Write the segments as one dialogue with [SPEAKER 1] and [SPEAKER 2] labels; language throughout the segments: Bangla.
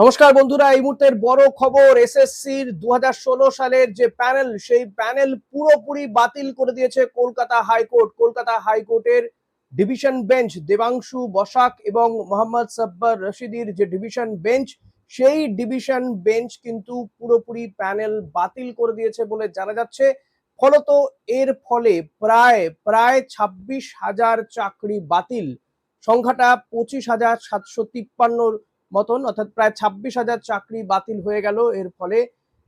[SPEAKER 1] নমস্কার বন্ধুরা, এই মুহূর্তের বড় খবর এসএসসির দু হাজার ষোলো সালের যে প্যানেল, সেই প্যানেল পুরোপুরি বাতিল করে দিয়েছে কলকাতা হাইকোর্ট। কলকাতা হাইকোর্টের ডিভিশন বেঞ্চ, দেবাংশু বসাক এবং মোহাম্মদ সাব্বার রশিদির যে ডিভিশন বেঞ্চ, সেই ডিভিশন বেঞ্চ কিন্তু পুরোপুরি প্যানেল বাতিল করে দিয়েছে বলে জানা যাচ্ছে। ফলত এর ফলে প্রায় প্রায় ছাব্বিশ হাজার চাকরি বাতিল। সংখ্যাটা পঁচিশ হাজার সাতশো তিপ্পান্নর মতন, অর্থাৎ প্রায় ছাব্বিশ হাজার চাকরি বাতিল হয়ে গেল এর ফলে।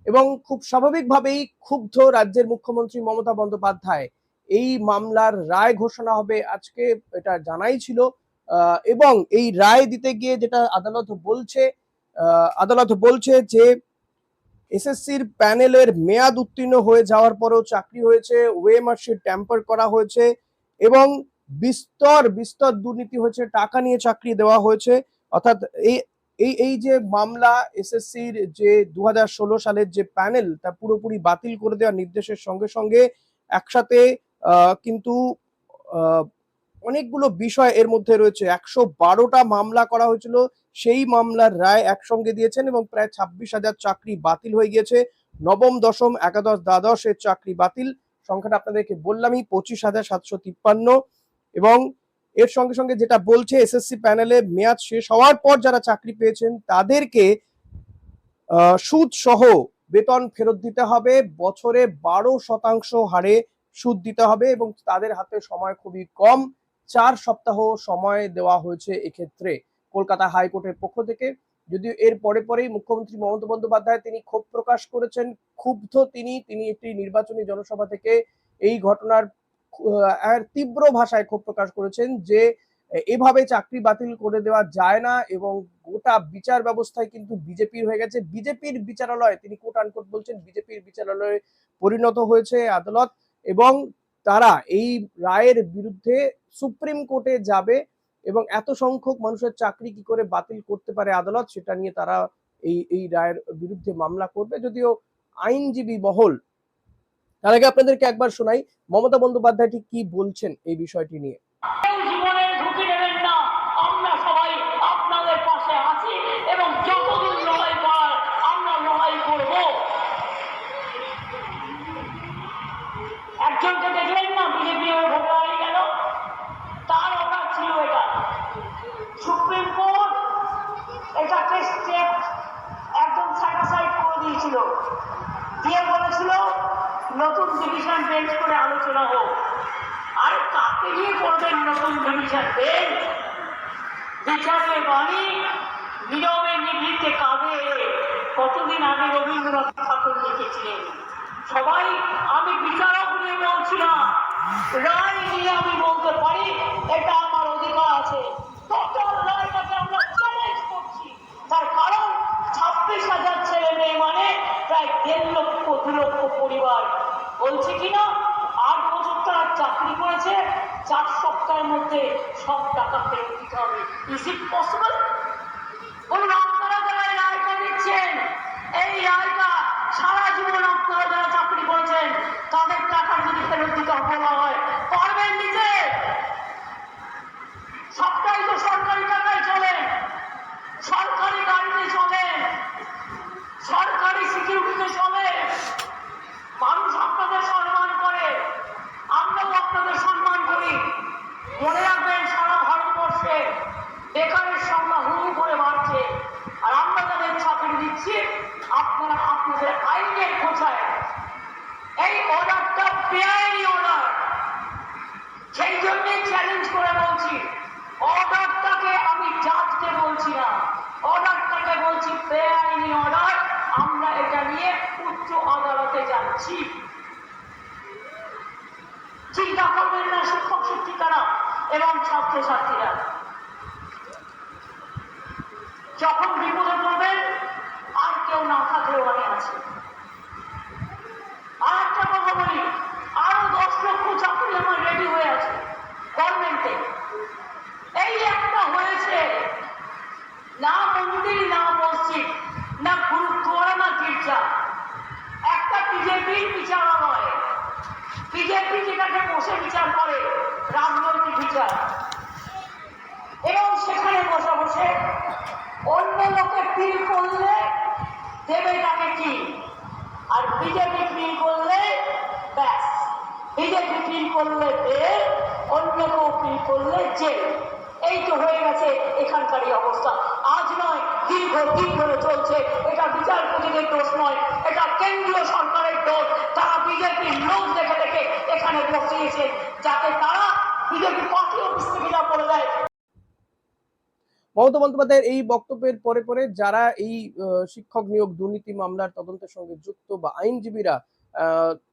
[SPEAKER 1] এবং খুব স্বাভাবিকভাবেই ক্ষুব্ধ রাজ্যের মুখ্যমন্ত্রী মমতা বন্দ্যোপাধ্যায় এই মামলার রায় ঘোষণা হবে আজকে, এটা জানাই ছিল। এবং এই রায় দিতে গিয়ে যেটা আদালত বলছে আদালত বলছে যে এসএসসির প্যানেলের মেয়াদ উত্তীর্ণ হয়ে যাওয়ার পরেও চাকরি হয়েছে, ওয়ে মার্কশিট ট্যাম্পার করা হয়েছে এবং বিস্তর বিস্তর দুর্নীতি হয়েছে, টাকা নিয়ে চাকরি দেওয়া হয়েছে। অর্থাৎ এই এই এই যে মামলা এসএসসির যে দু হাজার ষোলো সালের যে প্যানেল, তা পুরোপুরি বাতিল করে দেওয়ার নির্দেশের সঙ্গে সঙ্গে একসাথে কিন্তু অনেকগুলো বিষয় এর মধ্যে রয়েছে। একশো বারোটা মামলা করা হয়েছিল। সেই মামলার রায় একসঙ্গে দিয়েছেন এবং প্রায় ছাব্বিশ হাজার চাকরি বাতিল হয়ে গিয়েছে। নবম, দশম, একাদশ দ্বাদশ এর চাকরি বাতিল। সংখ্যাটা আপনাদেরকে বললামই, পঁচিশ হাজার সাতশো তিপ্পান্ন। এবং এর সঙ্গে সঙ্গে যেটা বলছে এসএসসি প্যানেলে মেয়াদ শেষ হওয়ার পর যারা চাকরি পেয়েছেন, তাদেরকে সুদ সহ বেতন ফেরত দিতে হবে। বছরে বারো শতাংশ হারে সুদ দিতে হবে এবং তাদের হাতে সময় খুবই কম। চার সপ্তাহ সময় দেওয়া হয়েছে এক্ষেত্রে কলকাতা হাইকোর্টের পক্ষ থেকে। যদিও এর পরে পরেই মুখ্যমন্ত্রী মমতা বন্দ্যোপাধ্যায় তিনি ক্ষোভ প্রকাশ করেছেন। ক্ষুব্ধ তিনি তিনি একটি নির্বাচনী জনসভা থেকে এই ঘটনার তীব্র ভাষায় ক্ষোভ প্রকাশ করেছেন যে, এভাবে চাকরি বাতিল করে দেওয়া যায় না এবং গোটা বিচার ব্যবস্থায় কিন্তু বিজেপির হয়ে গেছে। বিজেপির বিচারালয়, তিনি কোট আনকোট বলছেন, বিজেপির বিচারালয়ে পরিণত হয়েছে আদালত এবং তারা এই রায়ের বিরুদ্ধে সুপ্রিম কোর্টে যাবে এবং এত সংখ্যক মানুষের চাকরি কি করে বাতিল করতে পারে আদালত, সেটা নিয়ে তারা এই এই রায়ের বিরুদ্ধে মামলা করবে। যদিও আইনজীবী মহল তার আগে আপনাদেরকে একবার শোনাই মমতা বন্দ্যোপাধ্যায় ঠিক কি বলছেন এই বিষয়টি নিয়ে?
[SPEAKER 2] কাকে করবেন নতুন নিভৃতে কাঁদে কতদিন আগে রবীন্দ্রনাথ ঠাকুর লিখেছিলেন? সবাই, আমি বিচারক নিয়ে বলছি না রায় নিয়ে আমি বলতে পারি, এটা আমার অধিকার আছে টোটাল রায়টাকে আমরা চ্যালেঞ্জ করছি তার কারণ ছাব্বিশ হাজার ছেলে মেয়ে মানে প্রায় দেড় লক্ষ দু লক্ষ পরিবার বলছি কিনা আট বছর তারা চাকরি করেছে চার সপ্তাহের মধ্যে সব টাকা ফেরত দিতে হবে ইজ ইট পসিবল বলুন আপনারা যারা এই রায়টা দিচ্ছেন এই আয়টা সারা জীবন আপনারা যারা চাকরি করেছেন, তাদের টাকা যদি ফেরত দিতে বলা হয়, পারবেন নিজে? সবটাই তো সরকারি টাকায় চলে সরকারি গাড়িতে চলে সরকারি সিকিউরিটিতে চলে মানুষ আপনাদের সম্মান করে আমরাও আপনাদের সম্মান করি মনে রাখবেন সারা ভারতবর্ষে বেকারের সংখ্যা হু হু করে বাড়ছে আর আমরা যাদের চাকরি দিচ্ছি আপনারা আপনাদের আইনের খোঁচায় এই অর্ডারটা বেআইনি অর্ডার সেই জন্যই চ্যালেঞ্জ করে বলছি অর্ডারটাকে আমি জাজকে বলছি না। অর্ডারটাকে বলছি, বেআইনি অর্ডার আমরা এটা নিয়ে উচ্চ আদালতে যাচ্ছি। চিন্তা করবেন না শিক্ষক, শিক্ষিকারা এবং ছাত্রছাত্রীরা, যখন বিপদে পড়বেন, আর কেউ না থাকলেও আমি আছি। আর একটা কথা বলি, আরও দশ লক্ষ চাকরি আমার রেডি হয়ে বিচার। একটা বিজেপির বিচারালয়। বিজেপি যেটাকে বসে বিচার করে, রাজনৈতিক বিচার। এবং সেখানে বসে বসে অন্য লোকে ফিল করলে দেবে তাকে কি? আর বিজেপি ফিল করলে ব্যাস। বিজেপি ফিল করলে বের অন্য লোক ফিল করলে যে। এই তো হয়ে গেছে এখানকারই অবস্থা। দীর্ঘ দিন ধরে চলছে। এটা বিচারপতিদের দোষ নয়, এটা কেন্দ্রীয় সরকারের দোষ। তারা বিজেপির লোক দেখে দেখে এখানে বসিয়েছে যাতে তারা বিজেপি পার্টি অফিস থেকে যা করে দেয়।
[SPEAKER 1] মমতা বন্দ্যোপাধ্যায়ের এই বক্তব্যের পরে পরে যারা এই শিক্ষক নিয়োগ দুর্নীতি মামলার তদন্তের সঙ্গে যুক্ত বা আইনজীবীরা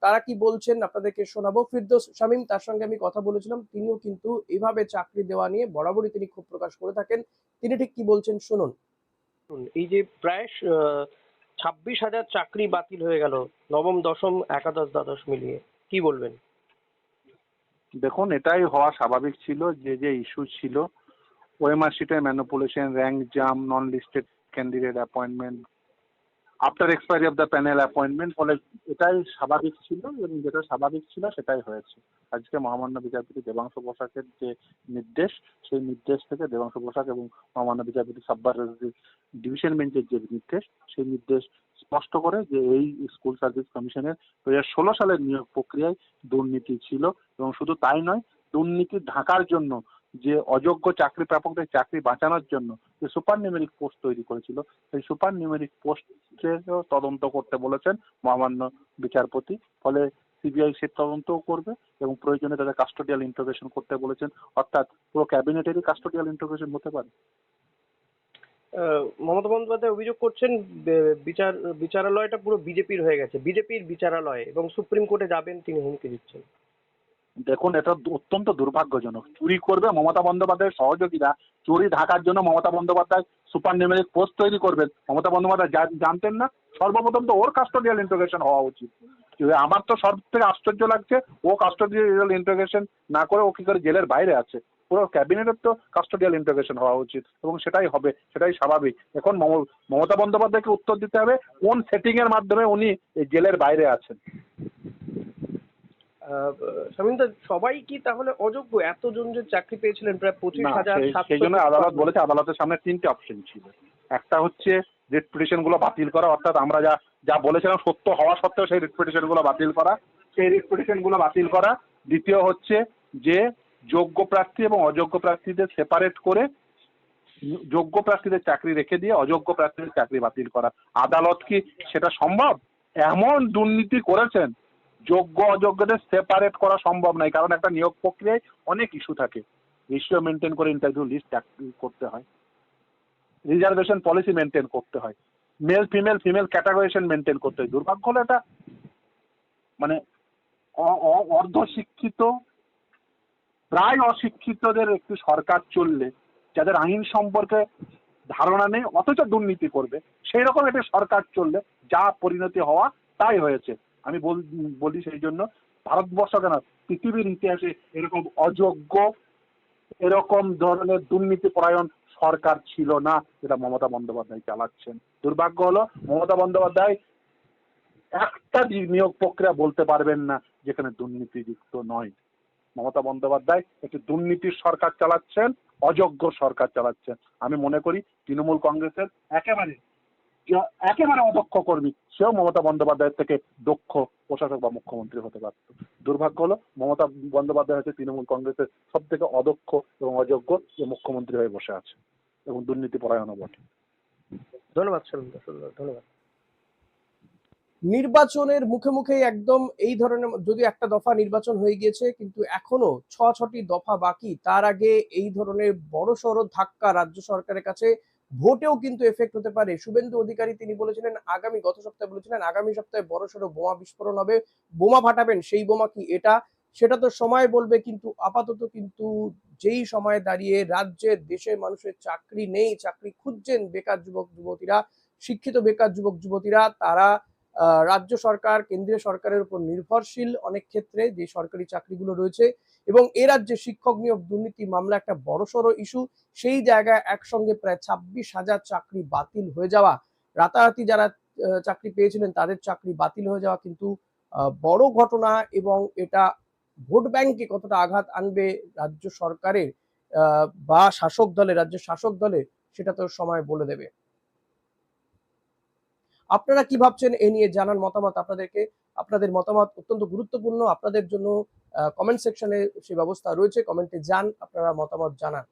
[SPEAKER 1] তারা কি বলছেন আপনাদেরকে শোনাবো। ফিরদোস শামীম, তার সঙ্গে আমি কথা বলেছিলাম। তিনিও কিন্তু এভাবে চাকরি দেওয়া নিয়ে বরাবরই তিনি ক্ষোভ প্রকাশ করে থাকেন। তিনি ঠিক কি বলছেন শুনুন।
[SPEAKER 3] এই যে প্রায় ছাব্বিশ হাজার চাকরি বাতিল হয়ে গেল নবম, দশম, একাদশ, দ্বাদশ মিলিয়ে। কি বলবেন?
[SPEAKER 4] দেখুন, এটাই হওয়া স্বাভাবিক ছিল যে যে ইস্যু ছিল। ওএমআর শিটের manipulation, rank jump non listed candidate appointment after expiry of the panel appointment ফলে এটাই স্বাভাবিক ছিল এবং যেটা স্বাভাবিক ছিল সেটাই হয়েছে। আজকে মহামান্য বিচারপতি দেবাংশ বসাকের যে নির্দেশ, সেই নির্দেশ থেকে দেবাংশ বসাক এবং মহামান্য বিচারপতি সাব্বার ডিভিশন বেঞ্চের যে নির্দেশ, সেই নির্দেশ স্পষ্ট করে যে এই স্কুল সার্ভিস কমিশনের দু ষোলো সালের নিয়োগ প্রক্রিয়ায় দুর্নীতি ছিল এবং শুধু তাই নয়, দুর্নীতি ঢাকার জন্য যে অযোগ্য চাকরি প্রাপকদের চাকরি বাঁচানোর জন্য যে সুপার নিউমেরিক পোস্ট তৈরি করেছিল, সেই সুপার নিউমেরিক পোস্টেরও তদন্ত করতে বলেছেন মহামান্য বিচারপতি। ফলে সিবিআই সে তদন্তও করবে এবং প্রয়োজনে তাদের কাস্টোডিয়াল ইন্টারোগেশন করতে বলেছেন। অর্থাৎ পুরো ক্যাবিনেটেরই কাস্টোডিয়াল ইন্টারোগেশন হতে পারে।
[SPEAKER 3] মমতা বন্দ্যোপাধ্যায় অভিযোগ করছেন বিচার, বিচারালয়টা পুরো বিজেপির হয়ে গেছে, বিজেপির বিচারালয় এবং সুপ্রিম কোর্টে যাবেন তিনি হুমকি দিচ্ছেন।
[SPEAKER 4] দেখুন, এটা অত্যন্ত দুর্ভাগ্যজনক। চুরি করবে মমতা বন্দ্যোপাধ্যায়ের সহযোগীরা। চুরি ঢাকার জন্য Mamata Bandyopadhyay super numeric post তৈরি করবেন। মমতা বন্দ্যোপাধ্যায় জানতেন না? সর্বপ্রথম তো ওর কাস্টোডিয়াল ইন্টারোগেশন হওয়া উচিত। আমার তো সব থেকে আশ্চর্য লাগছে, ও কাস্টোডিয়াল ইন্টারোগেশন না করে ও কি করে জেলের বাইরে আছে। পুরো ক্যাবিনেটের তো কাস্টোডিয়াল ইন্টারোগেশন হওয়া উচিত এবং সেটাই হবে, সেটাই স্বাভাবিক। এখন মম- মমতা বন্দ্যোপাধ্যায়কে উত্তর দিতে হবে কোন সেটিং এর মাধ্যমে উনি জেলের বাইরে আছেন।
[SPEAKER 3] স্বামীন্দা সবাই কি তাহলে অযোগ্য? এতজন যে চাকরি পেয়েছিলেন প্রায় পঁচিশ হাজার
[SPEAKER 4] সেই- জন্য আদালত বলেছে আদালতের সামনে তিনটে অপশন ছিল। একটা হচ্ছে রিট পিটিশনগুলো বাতিল করা অর্থাৎ আমরা যা যা বলেছিলাম সত্য হওয়া সত্ত্বেও সেই রিট পিটিশনগুলো বাতিল করা। সেই রিট পিটিশনগুলো বাতিল করা। দ্বিতীয় হচ্ছে যে যোগ্য প্রার্থী এবং অযোগ্য প্রার্থীদের সেপারেট করে যোগ্য প্রার্থীদের চাকরি রেখে দিয়ে অযোগ্য প্রার্থীদের চাকরি বাতিল করা। আদালত কি সেটা সম্ভব? এমন দুর্নীতি করেছেন যোগ্য অযোগ্যদের সেপারেট করা সম্ভব নয়, কারণ একটা নিয়োগ প্রক্রিয়ায় অনেক ইস্যু থাকে। রেশিও মেনটেন করে ইন্টারভিউ লিস্ট করতে হয়। রিজার্ভেশন পলিসি মেনটেন করতে হয়। Male female female categorization maintain করতে হয়। দুর্ভাগ্য হলো এটা মানে অ- অ- অর্ধশিক্ষিত, প্রায় অশিক্ষিতদের একটি সরকার চললে, যাদের আইন সম্পর্কে ধারণা নেই, অথচ দুর্নীতি করবে সেই রকম একটি সরকার চললে যা পরিণতি হওয়া তাই হয়েছে। আমি বল- সেই জন্য, ভারতবর্ষ কেন? পৃথিবীর ইতিহাসে এরকম অযোগ্য, এরকম ধরনের দুর্নীতি পরায়ণ সরকার ছিল না, যেটা মমতা বন্দ্যোপাধ্যায় চালাচ্ছেন। দুর্ভাগ্য হলো, মমতা বন্দ্যোপাধ্যায় একটা নিয়োগ প্রক্রিয়া বলতে পারবেন না, যেখানে দুর্নীতিযুক্ত নয়। মমতা বন্দ্যোপাধ্যায় একটি দুর্নীতির সরকার চালাচ্ছেন, অযোগ্য সরকার চালাচ্ছেন। আমি মনে করি তৃণমূল কংগ্রেসের একেবারে একেবারে অদক্ষ কর্মী সেও মমতা বন্দ্যোপাধ্যায়ের থেকে দক্ষ প্রশাসক বা মুখ্যমন্ত্রী হতে পারত। দুর্ভাগ্য হলো মমতা বন্দ্যোপাধ্যায় হচ্ছে তৃণমূল কংগ্রেসের সব থেকে অদক্ষ এবং অযোগ্য যে মুখ্যমন্ত্রী হয়ে বসে আছে এবং দুর্নীতি পরায়ণও বটে।
[SPEAKER 3] ধন্যবাদ স্বামীন্দা ধন্যবাদ।
[SPEAKER 1] নির্বাচনের মুখে মুখে একদম এই ধরনের যদি একটা দফা নির্বাচন হয়ে গিয়েছে কিন্তু এখনও ছ ছটি দফা বাকি তার আগে এই ধরনের বড় সড় ধাক্কা রাজ্য সরকারের কাছে ভোটেও কিন্তু এফেক্ট হতে পারে। শুভেন্দু অধিকারী তিনি বলেছিলেন, আগামী গত সপ্তাহে বলেছিলেন, আগামী সপ্তাহে বড়সড় বোমা বিস্ফোরণ হবে। বোমা ফাটাবেন, সেই বোমা কি এটা? সেটা তো সময় বলবে, কিন্তু আপাতত কিন্তু যেই সময় দাঁড়িয়ে রাজ্যের দেশের মানুষের চাকরি নেই, চাকরি খুঁজছেন বেকার যুবক, যুবতীরা, শিক্ষিত বেকার যুবক, যুবতীরা, তারা রাজ্য সরকার, কেন্দ্রীয় সরকারের উপর নির্ভরশীল অনেক ক্ষেত্রে যে সরকারি চাকরিগুলো রয়েছে এবং এ রাজ্যে শিক্ষক নিয়োগ দুর্নীতি মামলা একটা বড়সড় ইস্যু সেই জায়গায় একসঙ্গে প্রায় ছাব্বিশ হাজার চাকরি বাতিল হয়ে যাওয়া। রাতারাতি যারা চাকরি পেয়েছিলেন তাদের চাকরি বাতিল হয়ে যাওয়া কিন্তু বড় ঘটনা এবং এটা ভোট ব্যাংকে কতটা আঘাত আনবে রাজ্য সরকারের বা শাসক দলে রাজ্যের শাসক দলে সেটা তো সময় বলে দেবে। আপনারা কি ভাবছেন এ নিয়ে জানান মতামত আপনাদেরকে? আপনাদের মতামত অত্যন্ত গুরুত্বপূর্ণ। আপনাদের জন্য কমেন্ট সেকশনে সে ব্যবস্থা রয়েছে। কমেন্টে যান, আপনারা মতামত জানান।